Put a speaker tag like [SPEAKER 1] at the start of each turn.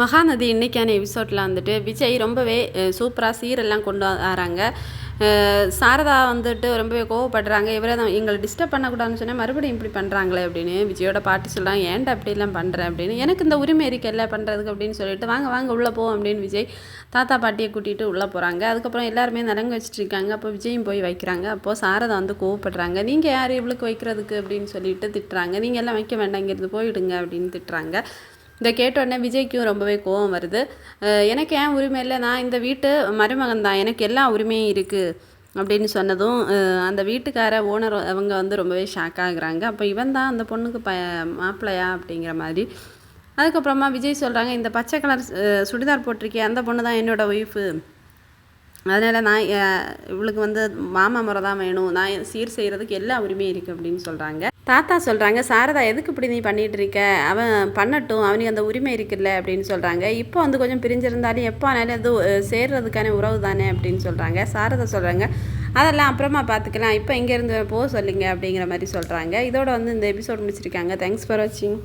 [SPEAKER 1] மகாநதி இன்றைக்கான எபிசோடில் வந்துட்டு விஜய் ரொம்பவே சூப்பராக சீரெல்லாம் கொண்டு வராங்க. சாரதா வந்துட்டு ரொம்பவே கோவப்படுறாங்க. இவரே தான் எங்களை டிஸ்டர்ப் பண்ணக்கூடாதுன்னு சொன்னால் மறுபடியும் இப்படி பண்ணுறாங்களே அப்படின்னு விஜயோட பாட்டு சொல்கிறாங்க ஏன்டா அப்படிலாம் பண்ணுறேன் அப்படின்னு. எனக்கு இந்த உரிமை இருக்குல்ல பண்ணுறதுக்கு அப்படின்னு சொல்லிட்டு வாங்க வாங்க உள்ளே போவோம் அப்படின்னு விஜய் தாத்தா பாட்டியை கூட்டிகிட்டு உள்ளே போகிறாங்க அதுக்கப்புறம் எல்லாருமே நலங்கு வச்சுட்டு இருக்காங்க. அப்போ விஜயும் போய் வைக்கிறாங்க. அப்போது சாரதா வந்து கோவப்படுறாங்க. நீங்கள் யார் இவளுக்கு வைக்கிறதுக்கு? அப்படின்னு சொல்லிட்டு திட்டுறாங்க. நீங்கள் எல்லாம் வைக்க வேண்டாம். இங்கேருந்து போயிடுங்க அப்படின்னு திட்டுறாங்க. இதை கேட்டோடனே விஜய்க்கும் ரொம்பவே கோவம் வருது. எனக்கு ஏன் உரிமை இல்லை? நான் இந்த வீட்டு மருமகன் தான். எனக்கு எல்லா உரிமையும் இருக்குது அப்படின்னு சொன்னதும் அந்த வீட்டுக்கார ஓனர் அவங்க வந்து ரொம்பவே ஷாக் ஆகுறாங்க. அப்போ இவன் தான் அந்த பொண்ணுக்கு ப மாப்பிள்ளையா அப்படிங்கிற மாதிரி. அதுக்கப்புறமா விஜய் சொல்கிறாங்க இந்த பச்சை கலர் சுடிதார் போட்டிருக்கே அந்த பொண்ணு தான் என்னோட ஒய்ஃபு அதனால் நான் இவளுக்கு வந்து மாமா முறை தான் வேணும். நான் சீர் செய்கிறதுக்கு எல்லா உரிமையும் இருக்குது அப்படின்னு சொல்கிறாங்க தாத்தா சொல்கிறாங்க சாரதா எதுக்கு இப்படி நீ பண்ணிகிட்டு இருக்க அவன் பண்ணட்டும் அவனுக்கு அந்த உரிமை இருக்குல்ல? அப்படின்னு சொல்கிறாங்க இப்போ வந்து கொஞ்சம் பிரிஞ்சிருந்தாலும் எப்போ ஆனாலும் அது சேர்றதுக்கான உறவு தானே அப்படின்னு சொல்கிறாங்க சாரதா சொல்கிறாங்க அதெல்லாம் அப்புறமா பார்த்துக்கலாம் இப்போ இங்கேருந்து போக சொல்லுங்க அப்படிங்கிற மாதிரி சொல்கிறாங்க இதோட வந்து இந்த எபிசோட் முடிச்சிருக்காங்க. தேங்க்ஸ் ஃபார் வாட்சிங்